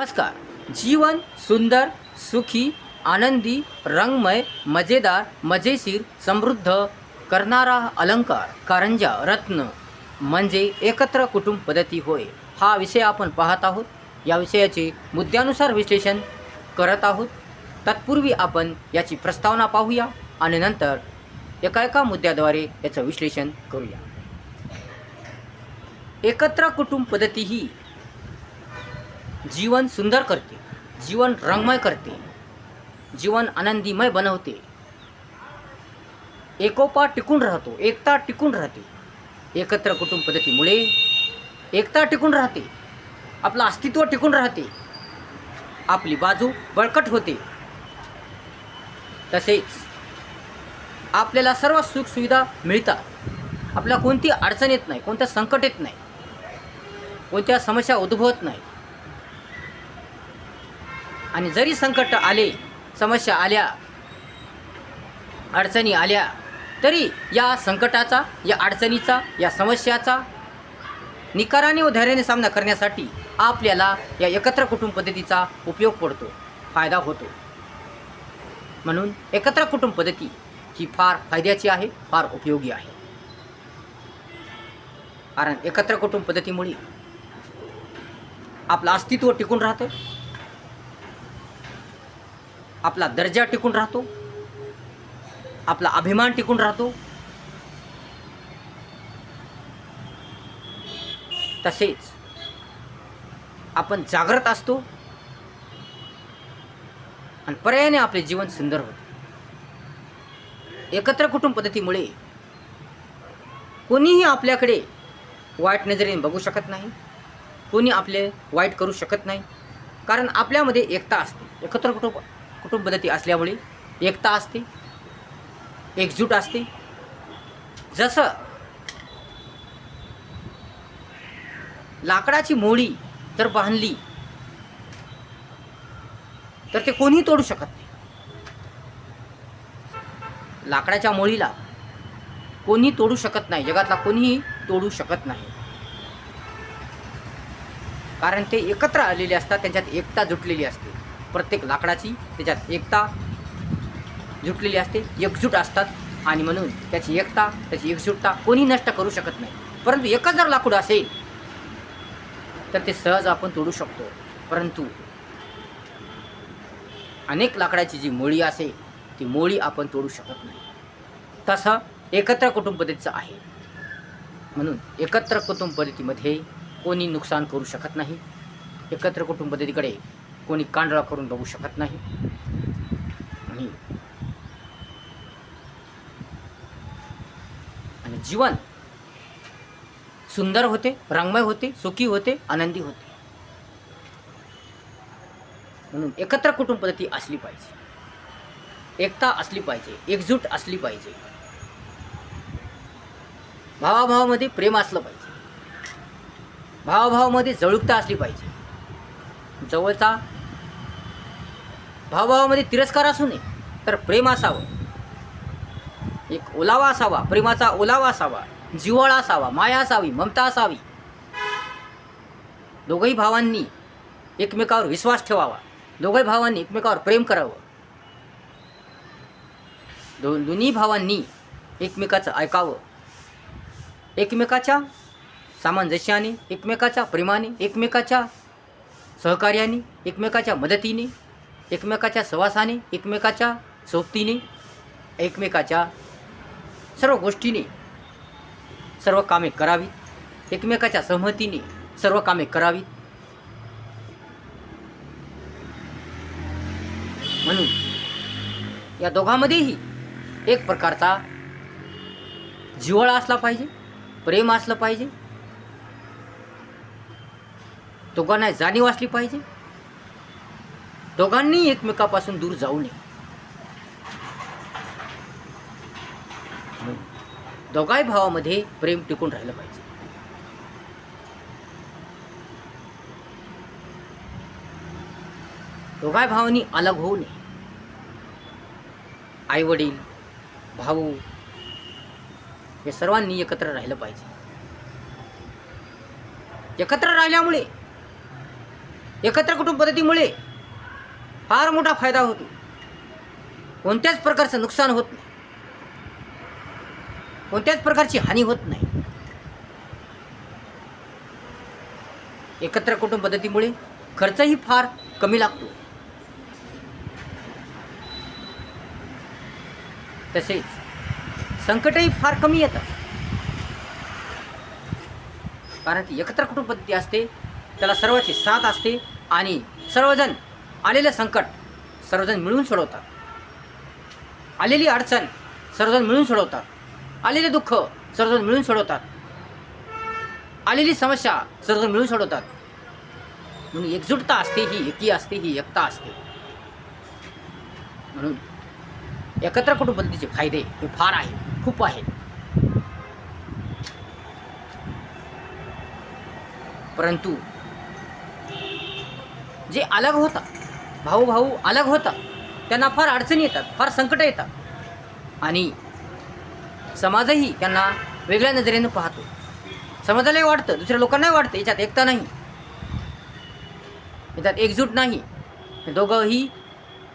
नमस्कार. जीवन सुंदर सुखी आनंदी रंगमय मजेदार मजेशीर समृद्ध करणारा अलंकार कारंजा रत्न म्हणजे एकत्र कुटुंब पद्धती होय हा विषय आपण पाहत आहोत. या विषयाचे मुद्द्यानुसार विश्लेषण करत आहोत. तत्पूर्वी आपण याची प्रस्तावना पाहूया आणि नंतर एका एका मुद्द्याद्वारे याचं विश्लेषण करूया. एकत्र कुटुंब पद्धती ही जीवन सुंदर करते जीवन रंगमय करते जीवन आनंदीमय बनवते. एकोपा टिकून राहतो एकता टिकून राहते. एकत्र कुटुंब पद्धतीमुळे एकता टिकून राहते आपलं अस्तित्व टिकून राहते. आपली बाजू बळकट होते. तसेच आपल्याला सर्व सुखसुविधा मिळतात. आपल्याला कोणती अडचण येत नाही कोणत्या संकट येत नाही कोणत्या समस्या उद्भवत नाही. आणि जरी संकट आले समस्या आल्या अडचणी आल्या तरी या संकटाचा या अडचणीचा या समस्याचा निकाराने व धैर्याने सामना करण्यासाठी आपल्याला या एकत्र कुटुंब पद्धतीचा उपयोग पडतो फायदा होतो. म्हणून एकत्र कुटुंब पद्धती ही फार फायद्याची आहे फार उपयोगी आहे. कारण एकत्र कुटुंब पद्धतीमुळे आपलं अस्तित्व टिकून राहतं. आपला दर्जा टिकून राहतो. आपला अभिमान टिकून राहतो. तसेच आपण जागृत असतो. आणि पर्यायाने आपले जीवन सुंदर होते. एकत्र कुटुंब पद्धतीमुळे कोणीही आपल्याकडे वाईट नजरेने बघू शकत नाही. कोणी आपले वाईट करू शकत नाही. कारण आपल्यामध्ये एकता असते. एकत्र कुटुंब कुटुंबपद्धती असल्यामुळे एकता असते एकजूट असते. जसं लाकडाची मोळी जर बांधली तर ते कोणीही तोडू शकत नाही. लाकडाच्या मोळीला कोणी तोडू शकत नाही जगातला कोणीही तोडू शकत नाही. कारण ते एकत्र आलेले असतात त्यांच्यात एकता जुटलेली असते. प्रत्येक लाकडाची त्याच्यात एकता जुटलेली असते एकजूट असतात. आणि म्हणून त्याची एकता त्याची एकजूटता कोणी नष्ट करू शकत नाही. परंतु एकच जर लाकूड असेल तर ते सहज आपण तोडू शकतो. परंतु अनेक लाकडाची जी मोळी असेल ती मोळी आपण तोडू शकत नाही. तसं एकत्र कुटुंब पद्धतीचं आहे. म्हणून एकत्र कुटुंब पद्धतीमध्ये कोणी नुकसान करू शकत नाही. एकत्र कुटुंब पद्धतीकडे कोणी कांडळा करून बघू शकत नाही. आणि आणि जीवन सुंदर होते रंगमय होते सुखी होते आनंदी होते. म्हणून एकत्र कुटुंब पद्धती असली पाहिजे. एकता असली पाहिजे एकजूट असली पाहिजे. भावाभावामध्ये प्रेम असलं पाहिजे. भावाभावामध्ये जळुकता असली पाहिजे. जवळचा भावभावामध्ये तिरस्कार असू नये तर प्रेम असावं. एक ओलावा असावा प्रेमाचा ओलावा असावा जिव्हाळा असावा माया असावी ममता असावी. दोघंही भावांनी एकमेकावर विश्वास ठेवावा. दोघंही भावांनी एकमेकावर प्रेम करावं. दो दोन्ही भावांनी एकमेकाचं ऐकावं. एकमेकाच्या सामंजस्याने एकमेकाच्या प्रेमाने एकमेकाच्या सहकार्याने एकमेकाच्या मदतीने एकमेकाच्या सहवासाने एकमेकाच्या सोबतीने एकमेकाच्या सर्व गोष्टीने सर्व कामे करावीत एकमेकाच्या सहमतीने सर्व कामे करावीत. म्हणून या दोघांमध्येही एक प्रकारचा जिव्हाळा असला पाहिजे प्रेम असलं पाहिजे दोघांना जाणीव असली पाहिजे. दोघांनी एकमेकापासून दूर जाऊ नये. दोघाही भावामध्ये प्रेम टिकून राहिलं पाहिजे. दोघाही भावांनी अलग होऊ नये. आई वडील भाऊ हे सर्वांनी एकत्र राहिलं पाहिजे. एकत्र राहिल्यामुळे एकत्र कुटुंब पद्धतीमुळे फार मोठा फायदा होतो. कोणत्याच प्रकारचं नुकसान होत नाही. कोणत्याच प्रकारची हानी होत नाही. एकत्र कुटुंब पद्धतीमुळे खर्चही फार कमी लागतो. तसेच संकटही फार कमी येतात. कारण की एकत्र कुटुंब पद्धती असते त्याला सर्वाची साथ असते आणि सर्वजण आलेलं संकट सर्वजण मिळून सोडवतात. आलेली अडचण सर्वजण मिळून सोडवतात. आलेले दुःख सर्वजण मिळून सोडवतात. आलेली समस्या सर्वजण मिळून सोडवतात. म्हणून एकजुटता असते ही एकी असते ही एकता असते. म्हणून एकत्र कुटुंब पद्धतीचे फायदे हे फार आहे खूप आहे. परंतु जे अलग होता भाऊ भाऊ अलग होता त्यांना फार अडचणी येतात फार संकटं येतात. आणि समाजही त्यांना वेगळ्या नजरेनं पाहतो. समाजालाही वाटतं दुसऱ्या लोकांनाही वाटतं याच्यात एकता नाही. याच्यात एकजूट नाही. दोघंही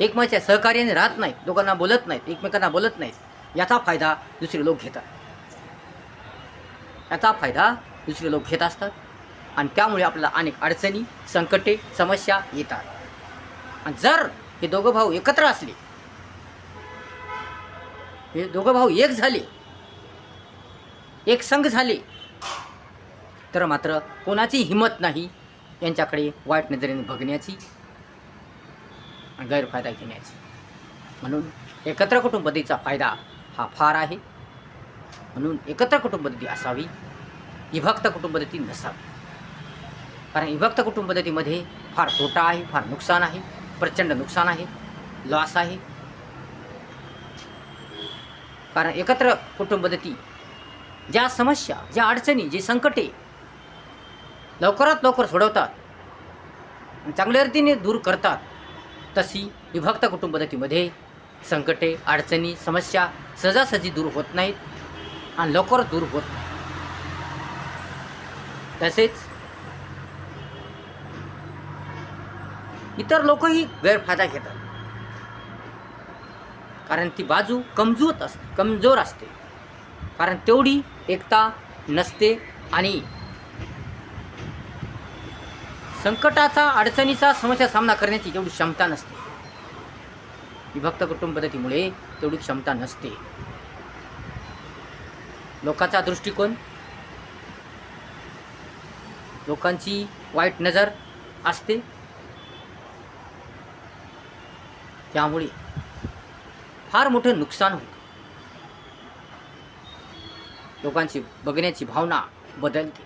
एकमेकाच्या सहकार्याने राहत नाहीत दोघांना बोलत नाहीत एकमेकांना बोलत नाहीत. याचा फायदा दुसरे लोक घेतात. याचा फायदा दुसरे लोक घेत असतात. आणि त्यामुळे आपल्याला अनेक अडचणी संकटे समस्या येतात. आणि जर हे दोघं भाऊ एकत्र असले हे दोघं भाऊ एक झाले एक संघ झाले तर मात्र कोणाची हिंमत नाही यांच्याकडे वाईट नजरेने बघण्याची आणि गैरफायदा घेण्याची. म्हणून एकत्र कुटुंब फायदा हा फार आहे. म्हणून एकत्र कुटुंब असावी विभक्त कुटुंब नसावी. कारण विभक्त कुटुंब पद्धतीमध्ये फार तोटा आहे फार नुकसान आहे प्रचंड नुकसान आहे लॉस आहे. कारण एकत्र कुटुंब पद्धती ज्या समस्या ज्या अडचणी जी संकटे लवकरात लवकर सोडवतात आणि चांगल्या रीतीने दूर करतात तशी विभक्त कुटुंब पद्धतीमध्ये संकटे अडचणी समस्या सहजासहजी दूर होत नाहीत आणि लवकर दूर होत नाही तसेच इतर लोकही गैरफायदा घेतात. कारण ती बाजू कमजोर असते कमजोर असते. कारण तेवढी एकता नसते आणि संकटाचा अडचणीचा समस्या सामना करण्याची तेवढी क्षमता नसते. विभक्त कुटुंब पद्धतीमुळे तेवढी क्षमता नसते. लोकांचा दृष्टिकोन लोकांची वाईट नजर असते. त्यामुळे फार मोठं नुकसान होतं. लोकांची बघण्याची भावना बदलते.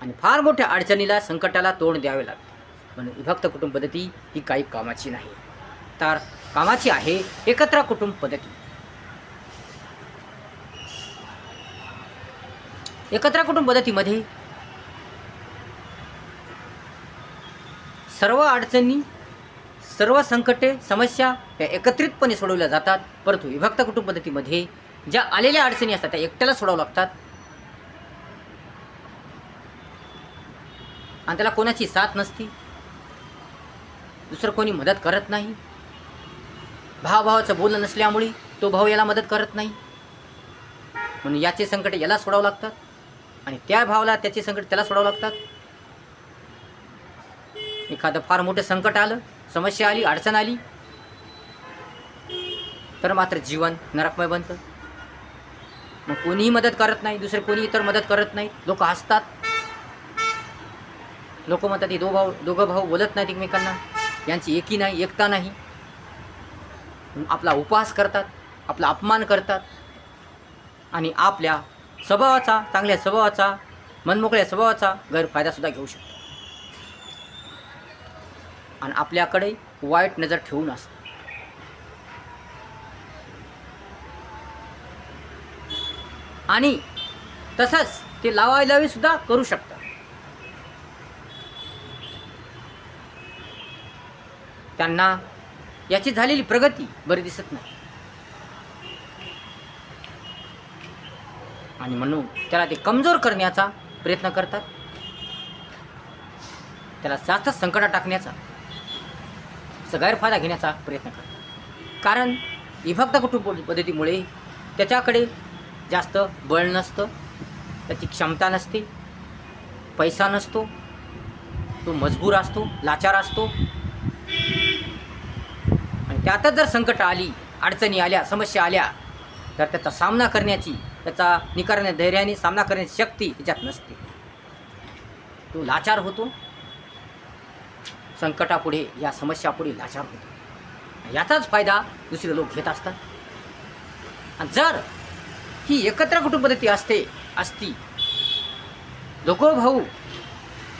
आणि फार मोठ्या अडचणीला संकटाला तोंड द्यावे लागते. म्हणून विभक्त कुटुंब पद्धती ही काही कामाची नाही. तर कामाची आहे एकत्र कुटुंब पद्धती. एकत्र कुटुंब पद्धतीमध्ये सर्व अडचणी सर्व संकटे समस्या त्या एकत्रितपणे सोडवल्या जातात. परंतु विभक्त कुटुंब पद्धतीमध्ये ज्या आलेल्या अडचणी असतात त्या एकट्याला सोडावं लागतात. आणि त्याला कोणाची साथ नसती. दुसरं कोणी मदत करत नाही. भावाभावाचं बोलणं नसल्यामुळे तो भाऊ याला मदत करत नाही. म्हणून याचे संकट याला सोडावं लागतात. आणि त्या भावाला त्याचे संकट त्याला सोडावं लागतात. एखादं फार मोठं संकट आलं समस्या आली अडचण आली तर मात्र जीवन नरकमय बनतं. मग कोणीही मदत करत नाही दुसरे कोणी इतर मदत करत नाही लोक हसतात. लोक म्हणतात हे दो भाऊ दोघं भाऊ बोलत नाहीत एकमेकांना यांची एकी नाही एकता नाही. आपला उपवास करतात आपला अपमान करतात. आणि आपल्या स्वभावाचा चांगल्या स्वभावाचा मनमोकळ्या स्वभावाचा गैरफायदासुद्धा घेऊ शकतात. आणि आपल्याकडे वाईट नजर ठेवून असतात आणि तसंच ते लावायलावी सुद्धा करू शकतात. त्यांना याची झालेली प्रगती बरी दिसत नाही. आणि म्हणून त्याला ते कमजोर करण्याचा प्रयत्न करतात. त्याला जास्त संकटात टाकण्याचा त्याचा गैरफायदा घेण्याचा प्रयत्न करतात कारण विभक्त कुटुंब पद्धतीमुळे त्याच्याकडे जास्त बळ नसतं त्याची क्षमता नसते पैसा नसतो तो मजबूर असतो लाचार असतो. आणि त्यातच जर संकट आली अडचणी आल्या समस्या आल्या तर त्याचा सामना करण्याची त्याचा निकारण्या धैर्याने सामना करण्याची शक्ती त्याच्यात नसते. तो लाचार होतो संकटापुढे या समस्यापुढे लाचार होतो. याचाच फायदा दुसरे लोक घेत असतात. आणि जर ही एकत्र कुटुंबपद्धती असते असती दोघं भाऊ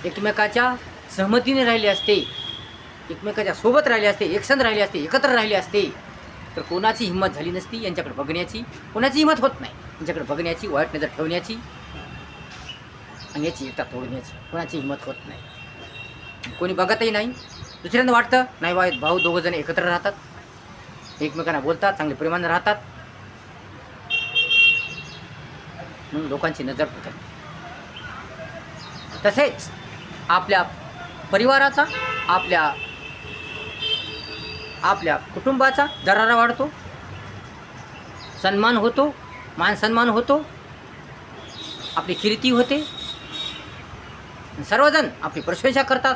एकमेकाच्या सहमतीने राहिले असते एकमेकाच्या सोबत राहिले असते एकसंध राहिले असते एकत्र राहिले असते तर कोणाची हिंमत झाली नसती यांच्याकडे बघण्याची. कोणाची हिंमत होत नाही यांच्याकडे बघण्याची वाईट नजर ठेवण्याची आणि याची एकता तोडण्याची. कोणाची हिंमत होत नाही. कोणी बघतही नाही. दुसऱ्यांदा वाटतं नाही बा भाऊ दोघं जण एकत्र राहतात. एकमेकांना बोलतात चांगले प्रेमाने राहतात. म्हणून लोकांची नजर होते तसेच आपल्या परिवाराचा आपल्या आपल्या कुटुंबाचा दरारा वाढतो. सन्मान होतो मान सन्मान होतो. आपली कीर्ती होते. सर्वजण आपली प्रशंसा करतात.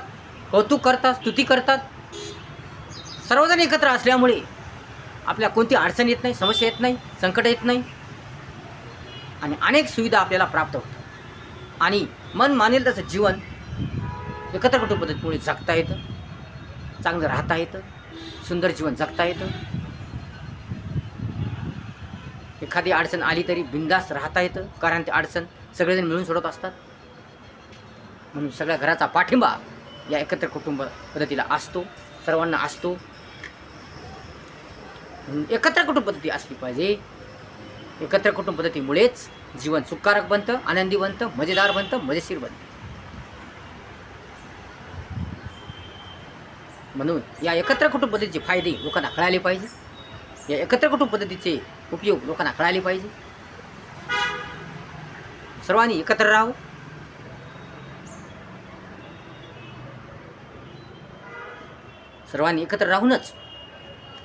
कौतुक करतात स्तुती करतात. सर्वजण एकत्र असल्यामुळे आपल्या कोणती अडचण येत नाही समस्या येत नाही संकट येत नाही. आणि अनेक सुविधा आपल्याला प्राप्त होतात. आणि मन मानेल तसं जीवन एकत्र कुटुंब पद्धतीमुळे जगता येतं. चांगलं राहता येतं. सुंदर जीवन जगता येतं. एखादी अडचण आली तरी बिंदास राहता येतं. कारण ते अडचण सगळेजण मिळून सोडत असतात. म्हणून सगळ्या घराचा पाठिंबा या एकत्र कुटुंब पद्धतीला असतो. सर्वांना असतो. म्हणून एकत्र कुटुंब पद्धती असली पाहिजे. एकत्र कुटुंब पद्धतीमुळेच जीवन सुखकारक बनतं आनंदी बनतं मजेदार बनतं मजेशीर बनतं. म्हणून या एकत्र कुटुंब पद्धतीचे फायदे लोकांना कळाले पाहिजे. या एकत्र कुटुंब पद्धतीचे उपयोग लोकांना कळाले पाहिजे. सर्वांनी एकत्र राहावं. सर्वांनी एकत्र राहूनच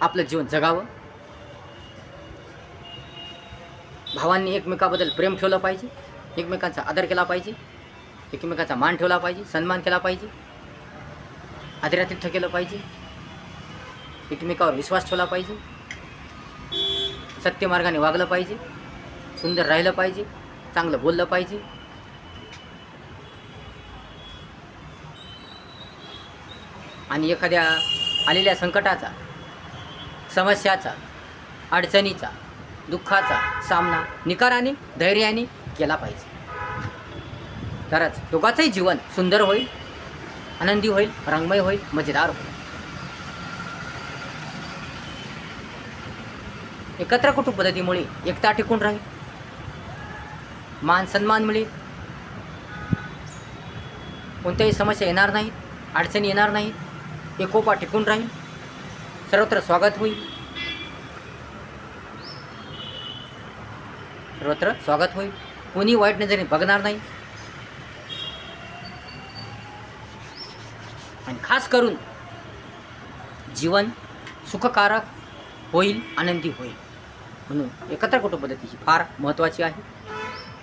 आपलं जीवन जगावं. भावांनी एकमेकाबद्दल प्रेम ठेवलं पाहिजे एकमेकांचा आदर केला पाहिजे एकमेकांचा मान ठेवला पाहिजे सन्मान केला पाहिजे आदरातिथ्य केलं पाहिजे एकमेकावर विश्वास ठेवला पाहिजे सत्यमार्गाने वागलं पाहिजे सुंदर राहिलं पाहिजे चांगलं बोललं पाहिजे आणि एखाद्या आलेल्या संकटाचा समस्याचा अडचणीचा दुःखाचा सामना निकाराने धैर्याने केला पाहिजे. तरच दोघांचंही जीवन सुंदर होईल आनंदी होईल रंगमय होईल मजेदार होईल. एकत्र कुटुंब पद्धतीमुळे एकता टिकून राहील. मान सन्मान मिळेल. कोणत्याही समस्या येणार नाहीत अडचणी येणार नाहीत एकोपा टिकून राहील. सर्वत्र स्वागत होईल. सर्वत्र स्वागत होईल. कोणी वाईट नजरेने बघणार नाही. आणि खास करून जीवन सुखकारक होईल आनंदी होईल. म्हणून एकत्र कुटुंब पद्धती ही फार महत्त्वाची आहे.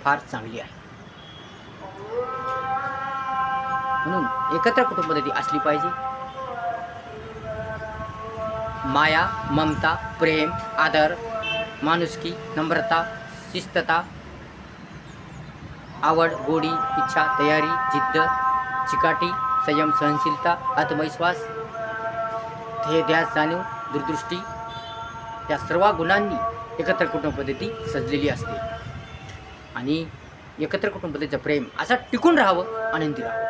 फार चांगली आहे. म्हणून एकत्र कुटुंब पद्धती असली पाहिजे. माया ममता प्रेम आदर माणुसकी नम्रता शिस्तता आवड गोडी इच्छा तयारी जिद्द चिकाटी संयम सहनशीलता आत्मविश्वास ध्येय ध्यास जाणीव दूरदृष्टी या सर्व गुणांनी एकत्र कुटुंब पद्धती सजलेली असते. आणि एकत्र कुटुंब पद्धतीचं प्रेम असं टिकून राहावं आनंदी राहावं.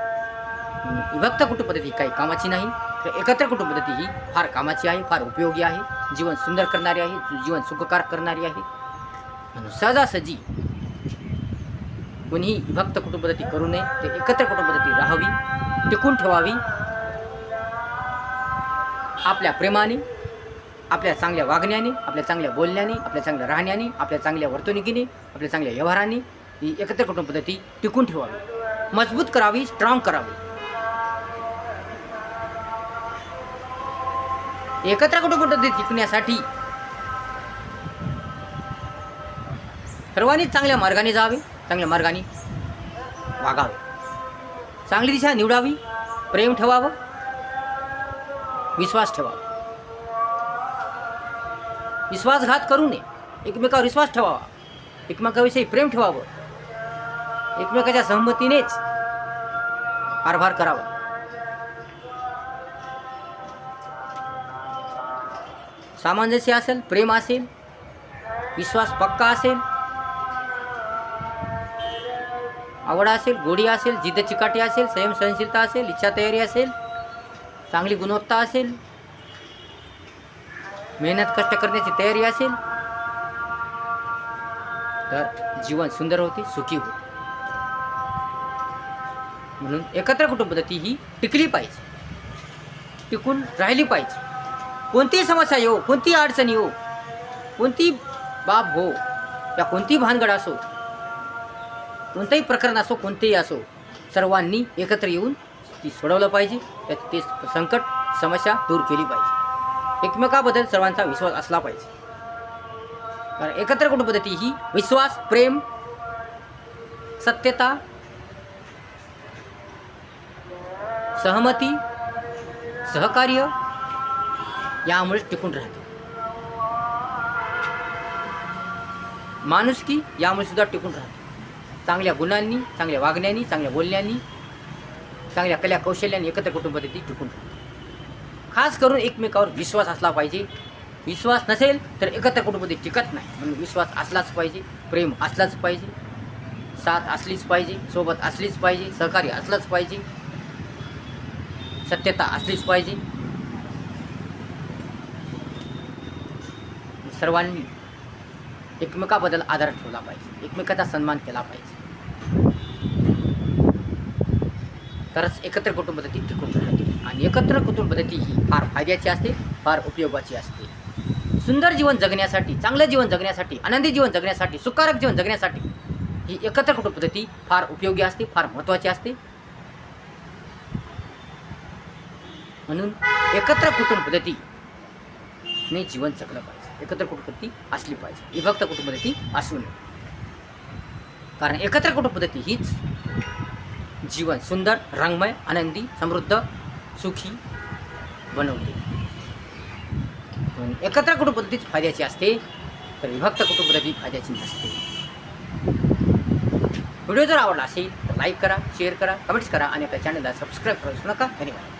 विभक्त कुटुंबपद्धती काही कामाची नाही तर एकत्र कुटुंबपद्धती ही फार कामाची आहे फार उपयोगी आहे. जीवन सुंदर करणारी आहे जीवन सुखकार करणारी आहे. म्हणून सहजासहजी कोणीही विभक्त कुटुंबपद्धती करू नये ते एकत्र कुटुंबपद्धती राहावी टिकून ठेवावी. आपल्या प्रेमाने आपल्या चांगल्या वागण्याने आपल्या चांगल्या बोलण्याने आपल्या चांगल्या राहण्याने आपल्या चांगल्या वर्तणुकीने आपल्या चांगल्या व्यवहाराने ही एकत्र कुटुंबपद्धती टिकून ठेवावी. मजबूत करावी स्ट्रॉंग करावी. एकत्र कुठं कुठं ते टिकण्यासाठी सर्वांनीच चांगल्या मार्गाने जावे चांगल्या मार्गाने वागावे. चांगली दिशा निवडावी प्रेम ठेवावं विश्वास ठेवावा. विश्वासघात करू नये एकमेकावर विश्वास ठेवावा एकमेकाविषयी प्रेम ठेवावं एकमेकाच्या सहमतीनेच कारभार करावा. सामंजस्य असेल प्रेम असेल विश्वास पक्का असेल आवड असेल गोडी असेल जिद्द चिकाटी असेल संयम सहनशीलता असेल इच्छा तयारी असेल चांगली गुणवत्ता असेल मेहनत कष्ट करण्याची तयारी असेल तर जीवन सुंदर होते सुखी होते. म्हणून एकत्र कुटुंब पद्धती ही टिकली पाहिजे. टिकून राहिली पाहिजे. कोणतीही समस्या येऊ कोणतीही अडचण येऊ कोणती बाब हो या कोणतीही भानगड असो कोणतंही प्रकरण असो कोणतेही असो सर्वांनी एकत्र येऊन ती सोडवलं पाहिजे. त्यात ते संकट समस्या दूर केली पाहिजे. एकमेकाबद्दल सर्वांचा विश्वास असला पाहिजे. कारण एकत्र कुटुंब पद्धती ही विश्वास प्रेम सत्यता सहमती सहकार्य यामुळे टिकून राहते. माणुसकी यामुळे सुद्धा टिकून राहते. चांगल्या गुणांनी चांगल्या वागण्यानी चांगल्या बोलण्यानी चांगल्या कला कौशल्याने एकत्र कुटुंबात ती टिकून राहते. खास करून एकमेकावर विश्वास असला पाहिजे. विश्वास नसेल तर एकत्र कुटुंबात टिकत नाही. म्हणून विश्वास असलाच पाहिजे प्रेम असलाच पाहिजे साथ असलीच पाहिजे सोबत असलीच पाहिजे सहकार्य असलंच पाहिजे सत्यता असलीच पाहिजे. सर्वांनी एकमेकाबद्दल आदर ठेवला पाहिजे. एकमेकाचा सन्मान केला पाहिजे. तरच एकत्र कुटुंब पद्धती टिकून राहते. आणि एकत्र कुटुंब पद्धती ही फार फायद्याची असते फार उपयोगाची असते. सुंदर जीवन जगण्यासाठी चांगलं जीवन जगण्यासाठी आनंदी जीवन जगण्यासाठी सुकारक जीवन जगण्यासाठी ही एकत्र कुटुंब पद्धती फार उपयोगी असते फार महत्त्वाची असते. म्हणून एकत्र कुटुंब पद्धती ने जीवन जगलं पाहिजे. एकत्र कुटुंब असली पाहिजे. विभक्त कुटुंबपद्धती असू नये. कारण एकत्र कुटुंबपद्धती हीच जीवन सुंदर रंगमय आनंदी समृद्ध सुखी बनवते. म्हणून एकत्र कुटुंबपद्धतीच फायद्याची असते तर विभक्त कुटुंबपद्धती फायद्याची नसते. व्हिडिओ जर आवडला असेल तर लाईक करा शेअर करा कमेंट्स करा आणि आपल्या चॅनलला सबस्क्राईब करू नका. धन्यवाद.